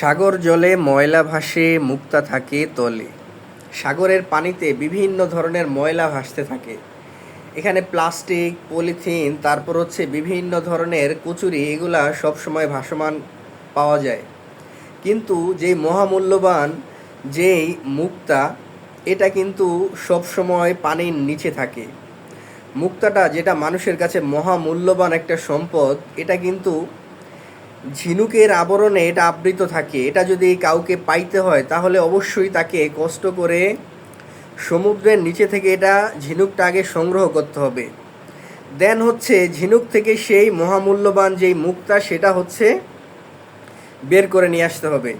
সাগর জলে ময়লা ভাসে, মুক্তা থাকে তলে। সাগরের পানিতে বিভিন্ন ধরনের ময়লা ভাসতে থাকে। এখানে প্লাস্টিক, পলিথিন, তারপর হচ্ছে বিভিন্ন ধরনের কচুরি, এগুলা সবসময় ভাসমান পাওয়া যায়। কিন্তু যেই মহামূল্যবান, যেই মুক্তা, এটা কিন্তু সবসময় পানির নিচে থাকে। মুক্তাটা যেটা মানুষের কাছে মহামূল্যবান একটা সম্পদ, এটা কিন্তু ঝিনুকের আবরণে এটা আবৃত থাকে। এটা যদি কাউকে পাইতে হয়, তাহলে অবশ্যই তাকে কষ্ট করে সমুদ্রের নিচে থেকে এটা ঝিনুকটা আগে সংগ্রহ করতে হবে। দেন হচ্ছে ঝিনুক থেকে সেই মহামূল্যবান যেই মুক্তা সেটা হচ্ছে বের করে নিয়ে আসতে হবে।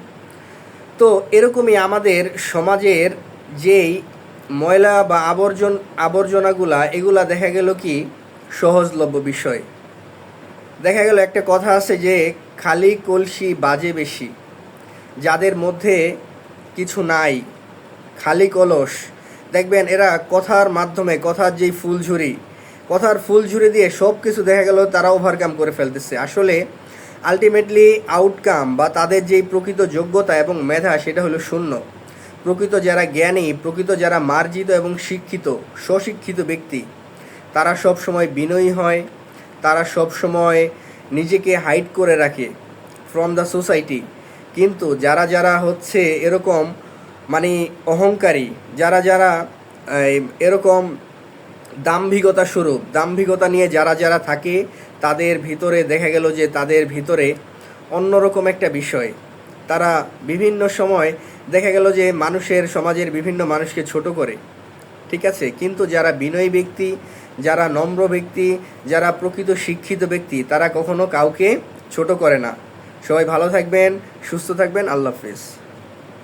তো এরকমই আমাদের সমাজের যেই ময়লা বা আবর্জন আবর্জনাগুলা, এগুলা দেখা গেল কি? সহজলভ্য বিষয়। দেখা গেল একটা কথা আছে যে খালি কলসি বাজে বেশি। যাদের মধ্যে কিছু নাই, খালি কলস। দেখবেন এরা কথার মাধ্যমে, কথার যেই ফুলঝুরি, কথার ফুলঝুরি দিয়ে সব কিছু দেখা গেল তারা ওভারকাম করে ফেলতেছে। আসলে আলটিমেটলি আউটকাম বা তাদের যেই প্রকৃত যোগ্যতা এবং মেধা সেটা হলো শূন্য। প্রকৃত যারা জ্ঞানী, প্রকৃত যারা মার্জিত এবং শিক্ষিত, স্বশিক্ষিত ব্যক্তি, তারা সব সময় বিনয়ী হয়, তারা সব সময় নিজেকে হাইড করে রাখে ফ্রম দ্য সোসাইটি কিন্তু যারা যারা হচ্ছে এরকম মানে অহংকারী, যারা যারা এরকম দাম্ভিকতা স্বরূপ, দাম্ভিকতা নিয়ে যারা যারা থাকে, তাদের ভিতরে দেখা গেল যে তাদের ভিতরে অন্যরকম একটা বিষয়। তারা বিভিন্ন সময় দেখা গেল যে মানুষের সমাজের বিভিন্ন মানুষকে ছোট করে। ঠিক আছে? কিন্তু যারা বিনয়ী ব্যক্তি যারা নম্র ব্যক্তি, যারা প্রকৃত শিক্ষিত ব্যক্তি, তারা কখনো কাউকে ছোট করে না। সবাই ভালো থাকবেন, সুস্থ থাকবেন, আল্লাহ হাফিজ।